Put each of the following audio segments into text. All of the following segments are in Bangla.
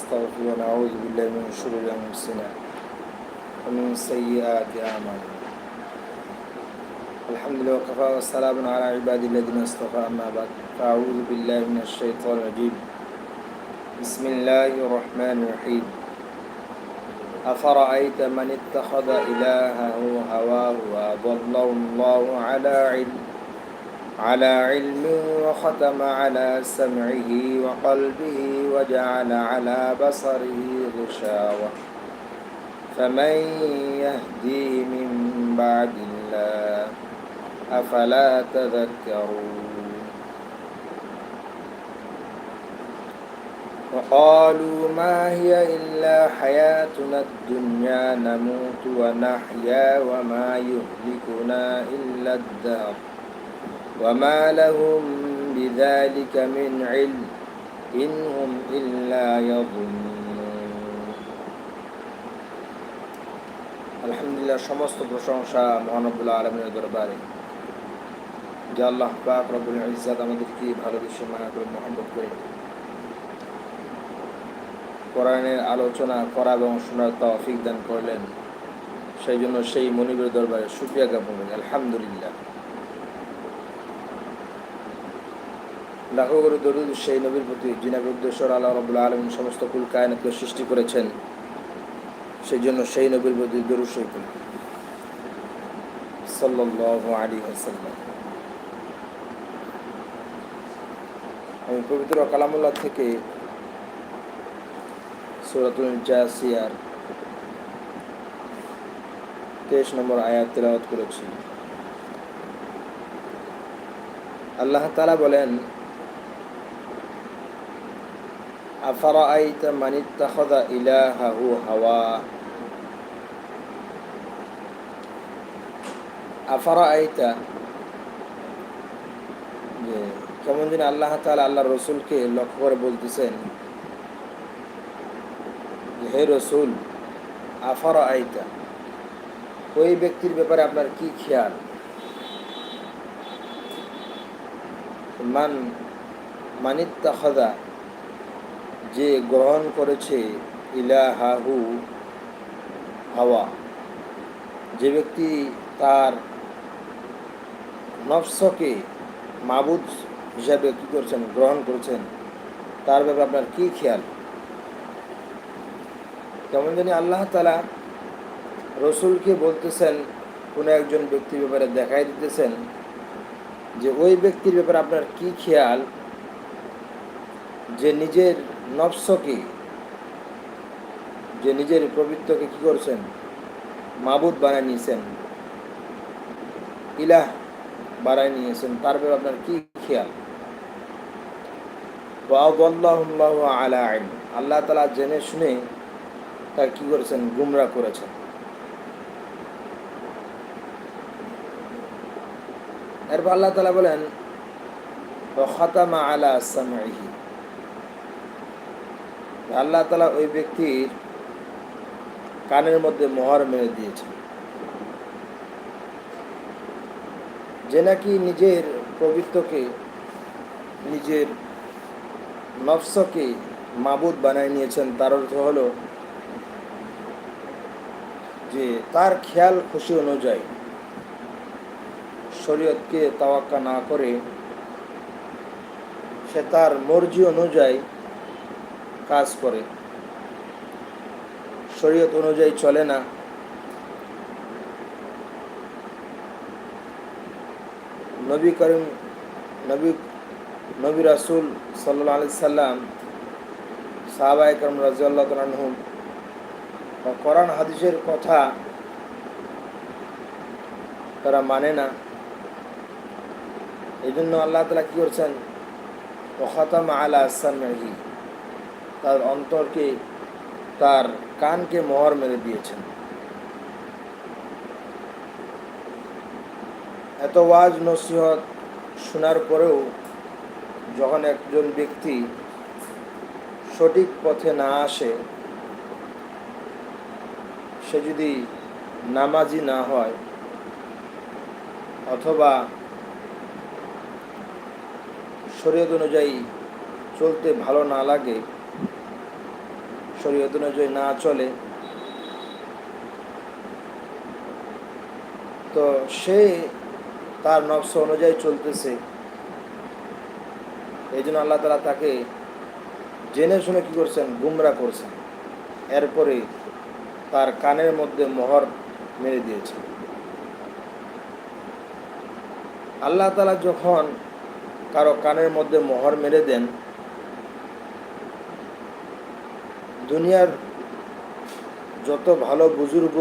ونستغفره ونعوذ بالله من شرور أنفسنا ومن سيئات أعمالنا. الحمد لله وكفى والسلام على عباد الذين اصطفى. أما بعد فأعوذ بالله من الشيطان الرجيم. بسم الله الرحمن الرحيم. أفرأيت من اتخذ إلهه هواه وأضله الله على علم؟ على علم وختم على سمعه وقلبه وجعل على بصره غشاوة. فمن يهديه من بعد الله أفلا تذكرون؟ وقالوا ما هي إلا حياتنا الدنيا نموت ونحيا وما يهلكنا إلا الدهر. وما لهم بذلك من علم إن هم إلا يظنون আলহামদুলিল্লাহ সমস্ত প্রশংসা মহানবুল্লাহ আলমের দরবারে যে আল্লাহ পাক রব্বুল ইজ্জাত আমাদেরকে ভালোবেসে মায়া করে মহব্বত করে কোরআনের আলোচনা করা এবং শোনার তৌফিক দান করলেন সেই জন্য সেই মনিবের দরবারে শুক্রিয়া জ্ঞাপন করি আলহামদুলিল্লাহ লাখো করে দরুদ সেই নবীর প্রতি যিনাকে উদ্দেশ্য আল্লাহ রবুল্লা আলম সমস্ত কুল কায়নাতকে সৃষ্টি করেছেন, সেই জন্য সেই নবীর প্রতি দরুদ সেই হাসাল্লাম আমি পবিত্র কালামুল্লাহ থেকে সুরাতুল জাসিয়ার তেইশ নম্বর আয়াত তেলাওয়াত করেছি। আল্লাহ তালা বলেন أفرأيت من اتخذ إلهه هواه আফারাইতা যে কেমন যেন আল্লাহ তালা আল্লাহ রসুলকে লক্ষ্য করে বলতেছেন হে রসুল আফারা আইতা ওই ব্যক্তির ব্যাপারে আপনার কি খেয়াল মান মানিত্তাখদা যে গ্রহণ করেছে ইলাহাহু, হাওয়া। যে ব্যক্তি তার নফসকে মাবুদ হিসাবে কী করছেন, গ্রহণ করেছেন, তার ব্যাপারে আপনার কি খেয়াল? যেমন জানি আল্লাহ তালা রসুলকে বলতেছেন, কোনো একজন ব্যক্তির ব্যাপারে দেখাই দিতেছেন যে ওই ব্যক্তির ব্যাপারে আপনার কি খেয়াল? যে নিজের নফসকে যে নিজের প্রবৃত্তকে কি করছেন? মাবুদ বানায় নিয়েছেন। ইলাহ বানায় নিয়েছেন। তার ব্যাপারে আপনার কি খেয়াল? আলা আইন আল্লাহ তালা জেনে শুনে তার কি করেছেন? গুমরা করেছেন। এরপর আল্লাহ তালা বলেন খাতামা আলা সামাইহি আল্লাহ তালা ওই ব্যক্তির কানের মধ্যে মোহর মেরে দিয়েছেন। যে নাকি নিজের পবিত্রকে, নিজের নফসকে মাবুদ বানায় নিয়েছেন, তার অর্থ হলো যে তার খেয়াল খুশি অনুযায়ী শরীয়তকে তাওয়াক্কা না করে সে তার মর্জি অনুযায়ী কাজ করে। শরীয়ত অনুযায়ী চলে না। নবী করিম, নবী নবী রাসুল সাল্লা আলি সাল্লাম সাহাবা একরম রাজিয়াল্লাহ তালহুম বা কোরআন, হাদিসের কথা তারা মানে না। এই জন্য আল্লাহ তালা কী করছেন? ও খতাম আলা আসামি তার অন্তরকে, তার কানকে মোহর মেরে দিয়েছেন। এত ওয়াজ নসিহত শোনার পরেও যখন একজন ব্যক্তি সঠিক পথে না আসে, সে যদি নামাজি না হয় অথবা শরীয়ত অনুযায়ী চলতে ভালো না লাগে শরীয়ত অনুযায়ী না চলে। তো সে তার নকশ অনুযায়ী চলতেছে। এই জন্য আল্লাহ তালা তাকে জেনে শুনে কি করছেন? গুমরা করছেন। এরপরে তার কানের মধ্যে মোহর মেরে দিয়েছে। আল্লাহ তালা যখন কারও কানের মধ্যে মোহর মেরে দেন দুনিয়ার যত ভালো বুজুর্গ,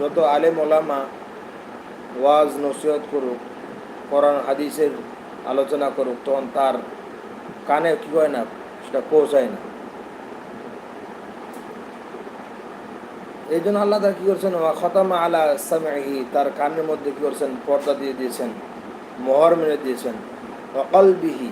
যত আলেম ওলামা ওয়াজ নসিহত করুক, কোরআন, হাদিসের আলোচনা করুক, তখন তার কানে কী হয় না, সেটা পৌঁছায় না। এই জন্য আল্লাহ তার কী করছেন? খতামা আলা সামি তার কানের মধ্যে কী করছেন? পর্দা দিয়ে দিয়েছেন, মোহর মেরে দিয়েছেন। অকলবিহি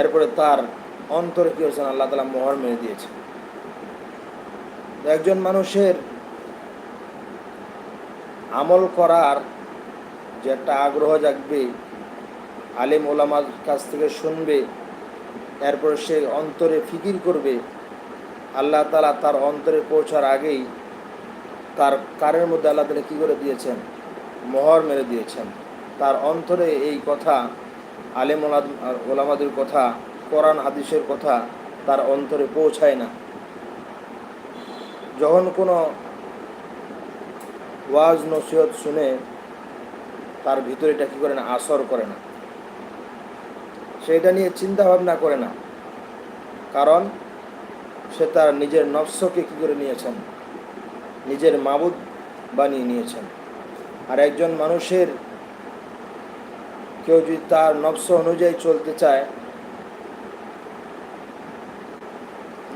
এরপরে তার অন্তরে কী করছেন আল্লাহ তালা মোহর মেরে দিয়েছেন একজন মানুষের আমল করার যে একটা আগ্রহ জাগবে, আলিম ওলামার কাছ থেকে শুনবে, এরপর সে অন্তরে ফিকির করবে, আল্লাহ তালা তার অন্তরে পৌঁছার আগেই তার কারের মধ্যে আল্লাহ তালা কী করে দিয়েছেন? মোহর মেরে দিয়েছেন। তার অন্তরে এই কথা আলেম ওলামাদের কথা কোরআন হাদিসের কথা তার অন্তরে পৌঁছায় না। যখন কোনো ওয়াজ নসিহত শুনে তার ভিতরে এটা কী করে না, আসর করে না। সেটা নিয়ে চিন্তা ভাবনা করে না। কারণ সে তার নিজের নফসকে কী করে নিয়েছেন? নিজের মাবুদ বানিয়ে নিয়েছেন। আর একজন মানুষের কেউ যদি তার নফস অনুযায়ী চলতে চায়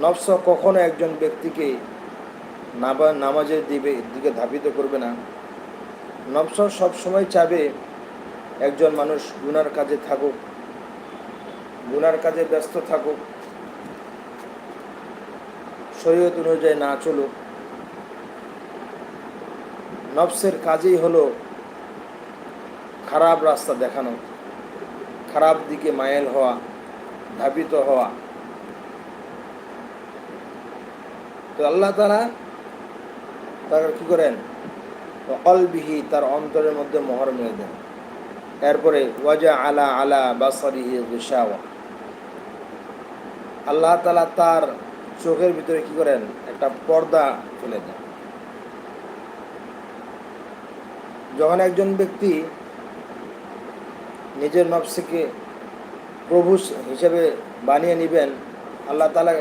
নফস কখনো একজন ব্যক্তিকে নামাজের দিবে দিকে ধাবিত করবে না। নফস সবসময় চাবে একজন মানুষ গুনার কাজে থাকুক, গুনার কাজে ব্যস্ত থাকুক, শরীয়ত অনুযায়ী না চলুক। নফসের কাজেই হলো খারাপ রাস্তা দেখানো, খারাপ দিকে মায়েল হওয়া, ধাবিত হওয়া। তো আল্লাহ তারা তারা কী করেন? অকলবিহি তার অন্তরের মধ্যে মোহর মেরে দেন। এরপরে ওয়াজা আলা আলা বাসারিহি গুসাওয়া আল্লাহ তালা তার চোখের ভিতরে কি করেন? একটা পর্দা ফেলে দেন। যখন একজন ব্যক্তি নিজের নফসিকে প্রভু হিসেবে বানিয়ে নেবেন, আল্লাহ তালা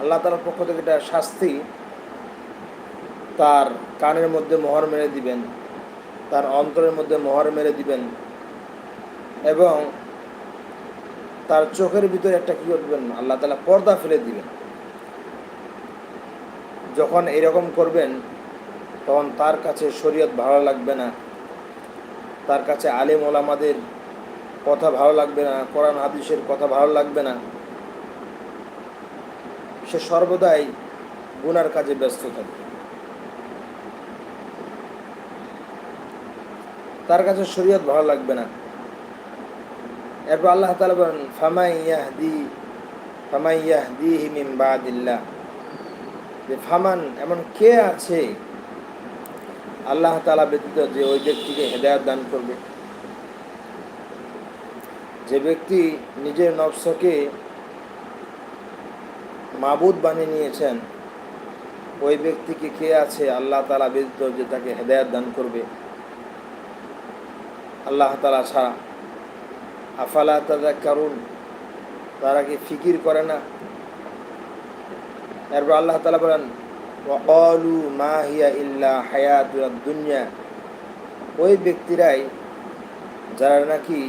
আল্লাহ তালার পক্ষ থেকে একটা শাস্তি তার কানের মধ্যে মোহর মেরে দিবেন, তার অন্তরের মধ্যে মোহর মেরে দিবেন এবং তার চোখের ভিতরে একটা কী করবেন? আল্লাহ তালা পর্দা ফেলে দিবেন। যখন এরকম করবেন, তখন তার কাছে শরীয়ত ভালো লাগবে না, তার কাছে আলেম ওলামাদের কথা ভালো লাগবে না, কোরআন, হাদিসের কথা ভালো লাগবে না। সে সর্বদাই গুনার কাজে ব্যস্ত থাকে। তার কাছে শরীয়ত ভালো লাগবে না। এরপর আল্লাহ তালা বলেন, ফামাই ইয়াহদি ফামাই ইয়াহদি হিমিম যে ফামান, এমন কে আছে? আল্লাহ তালা ব্যতীত যে ওই ব্যক্তিকে হেদায়ত দান করবে। যে ব্যক্তি নিজের নবসকে মাবুদ বানিয়ে নিয়েছেন। ওই ব্যক্তিকে কে আছে? আল্লাহ তালা ব্যতীত যে তাকে হেদায়ত দান করবে। আল্লাহ তালা ছাড়া। আফালা তাদা কারুন তারা কি ফিকির করে না? এরপর আল্লাহ তালা বলেন অলু মা হিয়া ইল্লা হায়াত দুনিয়া ওই ব্যক্তিরাই, যারা নাকি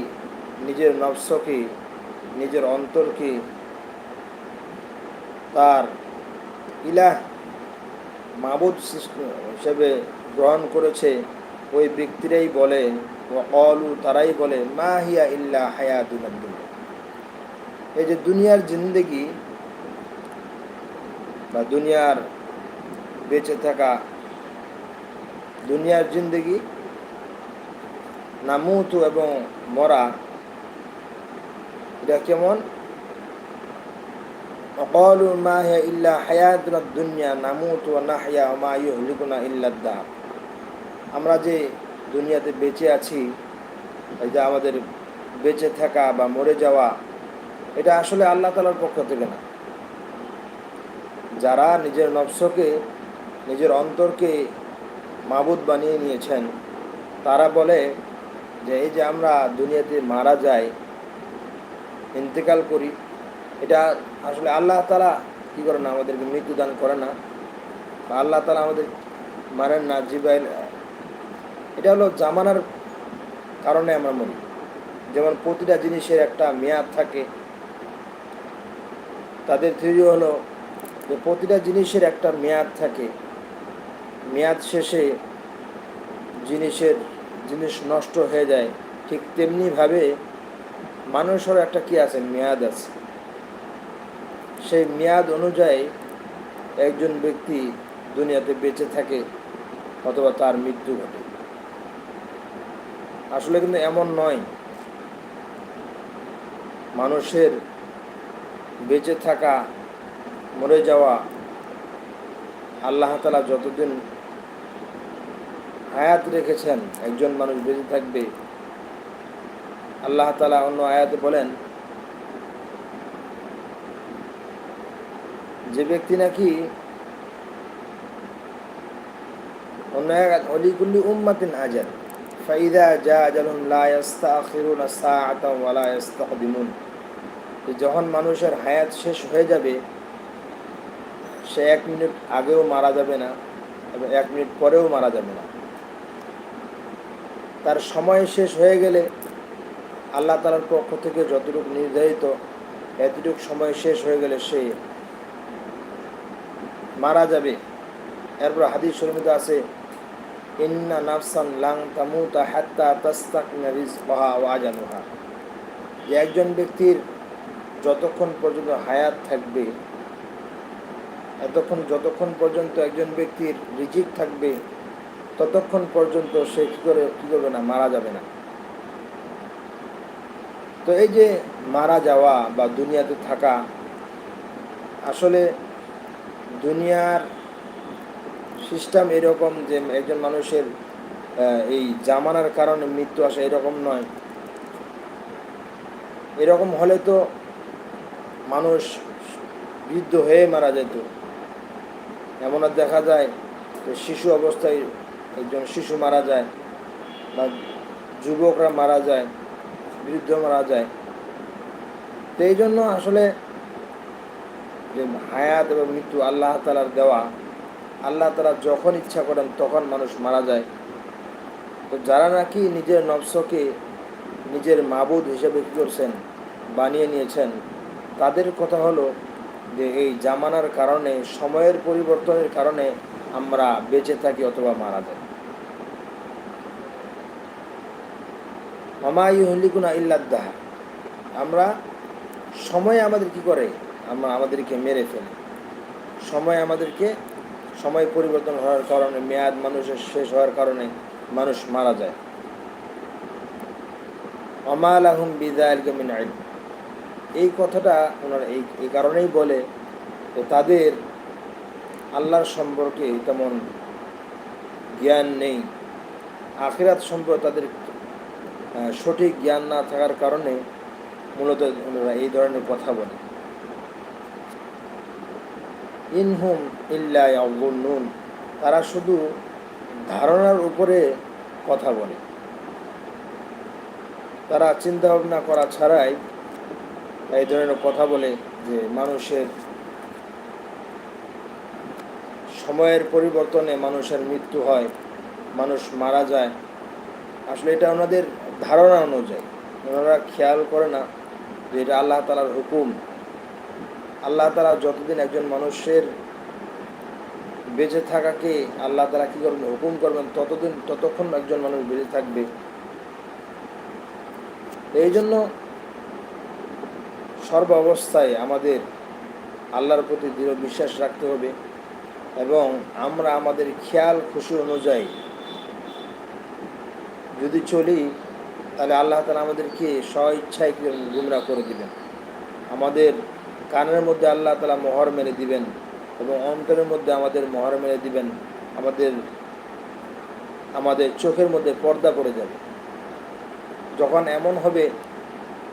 নিজের নবসকে নিজের অন্তরকে তার ইলাহ মাবুদ হিসেবে গ্রহণ করেছে, ওই ব্যক্তিরাই বলে অলু তারাই বলে, মা হিয়া ইল্লা হায়া হায়াতুল এই যে দুনিয়ার জিন্দগি বা দুনিয়ার বেঁচে থাকা, দুনিয়ার জিন্দগি, নামুতু এবং মরা, এটা কেমন? وقالوا ما هي إلا حياتنا الدنيا نموت ونحيا وما يهلكنا إلا الدهر আমরা যে দুনিয়াতে বেঁচে আছি এই যে আমাদের বেঁচে থাকা বা মরে যাওয়া এটা আসলে আল্লাহ তালার পক্ষ থেকে না যারা নিজের নফসকে নিজের অন্তরকে মাবুদ বানিয়ে নিয়েছেন তারা বলে যে এই যে আমরা দুনিয়াতে মারা যাই ইন্তেকাল করি এটা আসলে আল্লাহ তালা কী করে না আমাদেরকে মৃত্যুদান করে না? বা আল্লাহ তালা আমাদের মারেন না জিবাইল এটা হলো জামানার কারণে আমরা মরি। যেমন প্রতিটা জিনিসের একটা মেয়াদ থাকে। তাদের থিওরি হলো যে প্রতিটা জিনিসের একটা মেয়াদ থাকে। মেয়াদ শেষে জিনিসের জিনিস নষ্ট হয়ে যায়। ঠিক তেমনিভাবে মানুষেরও একটা কি আছে? মেয়াদ আছে। সেই মেয়াদ অনুযায়ী একজন ব্যক্তি দুনিয়াতে বেঁচে থাকে অথবা তার মৃত্যু ঘটে। আসলে কিন্তু এমন নয়। মানুষের বেঁচে থাকা, মরে যাওয়া আল্লাহ তালা যতদিন হায়াত রেখেছেন, একজন মানুষ বেঁচে থাকবে, আল্লাহ তালা অন্য আয়াতে বলেন যে ব্যক্তি নাকি অন্য এক যখন মানুষের হায়াত শেষ হয়ে যাবে, সে এক মিনিট আগেও মারা যাবে না এবং এক মিনিট পরেও মারা যাবে না। তার সময় শেষ হয়ে গেলে আল্লাহ তালার পক্ষ থেকে যতটুকু নির্ধারিত, এতটুকু সময় শেষ হয়ে গেলে সে মারা যাবে। এরপর হাদিস শরীফে আছে, ইন্না নাফসান লাং তামুতা হাত্তা তাস্তাকনা রিজকাহা ওয়া আজালুহা। যে একজন ব্যক্তির যতক্ষণ পর্যন্ত হায়াত থাকবে, এতক্ষণ যতক্ষণ পর্যন্ত একজন ব্যক্তির রিজিক থাকবে, ততক্ষণ পর্যন্ত সে কী করে, কী করবে না, মারা যাবে না। তো এই যে মারা যাওয়া বা দুনিয়াতে থাকা, আসলে দুনিয়ার সিস্টেম এরকম যে একজন মানুষের এই জামানার কারণে মৃত্যু আসে এরকম নয়। এরকম হলে তো মানুষ বৃদ্ধ হয়ে মারা যেত। এমন দেখা যায় যে শিশু অবস্থায় একজন শিশু মারা যায় বা যুবকরা মারা যায়, বৃদ্ধ মারা যায়। তো এই জন্য আসলে যে হায়াত এবং মৃত্যু আল্লাহ তালার দেওয়া, আল্লাহ তালা যখন ইচ্ছা করেন তখন মানুষ মারা যায়। তো যারা নাকি নিজের নবসকে নিজের মাবুদ হিসেবে কী করছেন, বানিয়ে নিয়েছেন, তাদের কথা হলো যে এই জামানার কারণে, সময়ের পরিবর্তনের কারণে আমরা বেঁচে থাকি অথবা মারা যাই। মামাই হলিকুনা ইল্লাদ্দাহ আমরা সময় আমাদের কি করে? আমরা আমাদেরকে মেরে ফেলে। সময় আমাদেরকে, সময় পরিবর্তন হওয়ার কারণে, মেয়াদ মানুষের শেষ হওয়ার কারণে মানুষ মারা যায়। অমাল আহম বিদায় গমিন আইন এই কথাটা ওনারা এই এই কারণেই বলে যে তাদের আল্লাহর সম্পর্কে তেমন জ্ঞান নেই। আখিরাত সম্পর্কে তাদের সঠিক জ্ঞান না থাকার কারণে মূলত ওনারা এই ধরনের কথা বলে। ইনহুম ইল্লা নুন তারা শুধু ধারণার উপরে কথা বলে। তারা চিন্তা ভাবনা করা ছাড়াই এই ধরনের কথা বলে যে মানুষের সময়ের পরিবর্তনে মানুষের মৃত্যু হয়, মানুষ মারা যায়। আসলে এটা ওনাদের ধারণা অনুযায়ী। ওনারা খেয়াল করে না যে এটা আল্লাহ তালার হুকুম। আল্লাহ তালা যতদিন একজন মানুষের বেঁচে থাকাকে আল্লাহ তালা কী করবেন? হুকুম করবেন, ততদিন, ততক্ষণ একজন মানুষ বেঁচে থাকবে। এই জন্য সর্ব অবস্থায় আমাদের আল্লাহর প্রতি দৃঢ় বিশ্বাস রাখতে হবে এবং আমরা আমাদের খেয়াল, খুশি অনুযায়ী যদি চলি, তাহলে আল্লাহ তালা আমাদেরকে স্ব ইচ্ছায় গুমরা করে দিবেন। আমাদের কানের মধ্যে আল্লাহ তালা মোহর মেরে দিবেন এবং অন্তরের মধ্যে আমাদের মোহর মেরে দিবেন, আমাদের আমাদের চোখের মধ্যে পর্দা পড়ে যাবে। যখন এমন হবে,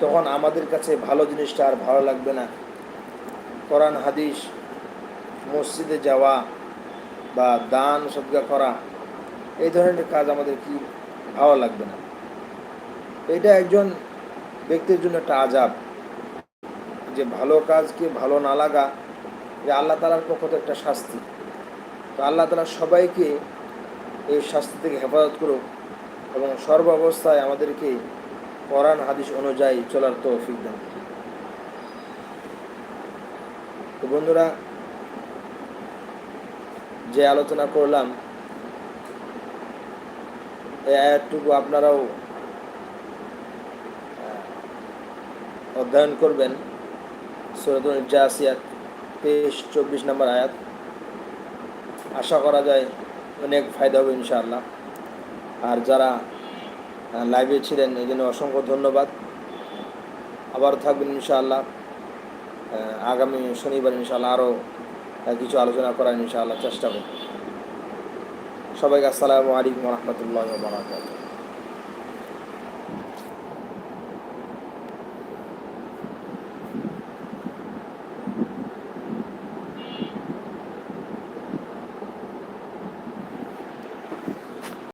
তখন আমাদের কাছে ভালো জিনিসটা আর ভালো লাগবে না। কোরআন, হাদিস, মসজিদে যাওয়া বা দান সদ্গা করা, এই ধরনের কাজ আমাদের কি ভালো লাগবে না? এটা একজন ব্যক্তির জন্য একটা আজাব যে ভালো কাজকে ভালো না লাগা যে আল্লাহ তালার পক্ষ থেকে একটা শাস্তি। তো আল্লাহ তালা সবাইকে এই শাস্তি থেকে হেফাজত করুক এবং সর্ব অবস্থায় আমাদেরকে কোরআন, হাদিস অনুযায়ী চলার তৌফিক দেন তো বন্ধুরা, যে আলোচনা করলাম, এই আয়াতটুকু আপনারাও অধ্যয়ন করবেন। সৈয়দুল জাসিয়াত তেইশ, চব্বিশ নম্বর আয়াত। আশা করা যায় অনেক ফায়দা হবে ইনশাআল্লাহ। আর যারা লাইভে ছিলেন, এই জন্য অসংখ্য ধন্যবাদ। আবার থাকবেন ইনশাআল্লাহ। আগামী শনিবার ইনশাআল্লাহ আরও কিছু আলোচনা করার ইনশাআল্লাহ চেষ্টা করব। সবাইকে আসসালামু আলাইকুম রহমতুল্লাহ বারাকাতুহ।